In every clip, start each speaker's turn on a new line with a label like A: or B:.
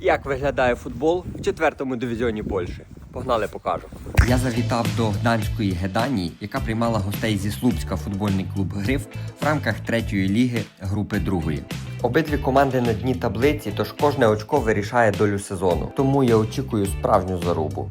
A: як виглядає футбол в четвертому дивізіоні Польщі. Погнали, покажу. Я завітав до Гданської Геданії, яка приймала гостей зі Слупська футбольний клуб Гриф в рамках третьої ліги групи другої. Обидві команди на дні таблиці, тож кожне очко вирішає долю сезону. Тому я очікую справжню зарубу.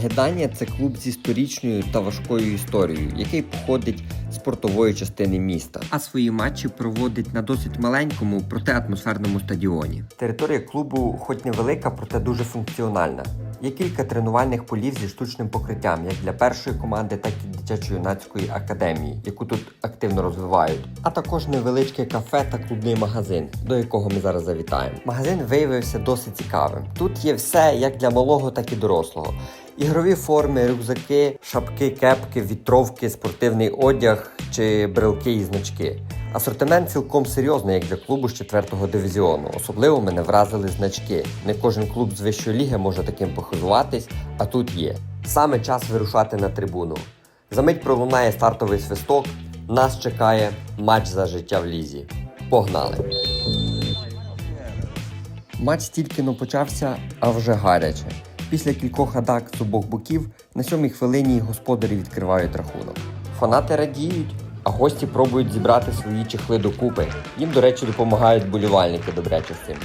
A: Геданія це клуб з історичною та важкою історією, який походить з портової частини міста, а свої матчі проводить на досить маленькому, проте атмосферному стадіоні. Територія клубу, хоч невелика, проте дуже функціональна. Є кілька тренувальних полів зі штучним покриттям, як для першої команди, так і дитячо-юнацької академії, яку тут активно розвивають, а також невеличке кафе та клубний магазин, до якого ми зараз завітаємо. Магазин виявився досить цікавим. Тут є все як для малого, так і дорослого. Ігрові форми, рюкзаки, шапки, кепки, вітровки, спортивний одяг чи брелки і значки. Асортимент цілком серйозний, як для клубу з 4-го дивізіону. Особливо мене вразили значки. Не кожен клуб з вищої ліги може таким похизуватись, а тут є. Саме час вирушати на трибуну. Замить пролунає стартовий свисток. Нас чекає матч за життя в лізі. Погнали! Матч тільки но почався, а вже гаряче. Після кількох атак з обох боків на сьомій хвилині господарі відкривають рахунок. Фанати радіють, а гості пробують зібрати свої чехли докупи. Їм, до речі, допомагають болівальники добряче з цим.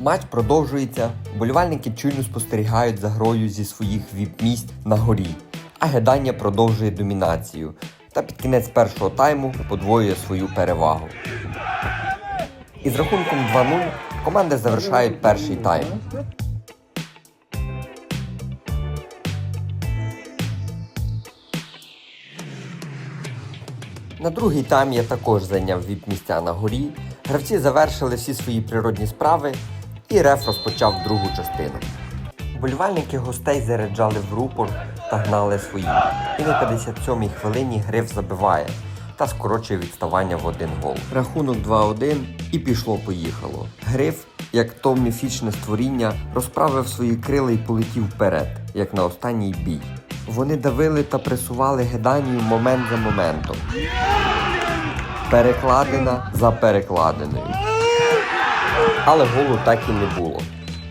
A: Матч продовжується. Болівальники чуйно спостерігають за грою зі своїх віп-місць на горі, а гедання продовжує домінацію. Та під кінець першого тайму подвоює свою перевагу. Із рахунком 2-0 команди завершають перший тайм. На другий тайм я також зайняв віп-місця на горі. Гравці завершили всі свої природні справи, і реф розпочав другу частину. Болівальники гостей заряджали в рупор та гнали свої. І на 57-й хвилині Гриф забиває та скорочує відставання в один гол. Рахунок 2-1 і пішло-поїхало. Гриф, як то міфічне створіння, розправив свої крила і полетів вперед, як на останній бій. Вони давили та пресували Геданію момент за моментом. Перекладина за перекладиною. Але голу так і не було.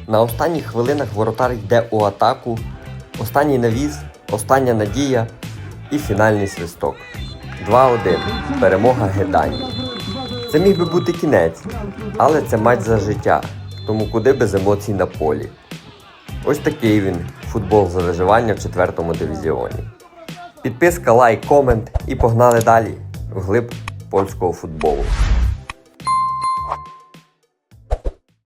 A: На останніх хвилинах воротар йде у атаку, останній навіз, остання надія і фінальний свисток. 2-1. Перемога Геданії. Це міг би бути кінець, але це матч за життя, тому куди без емоцій на полі. Ось такий він футбол за виживання в четвертому дивізіоні. Підписка, лайк, комент і погнали далі вглиб польського футболу.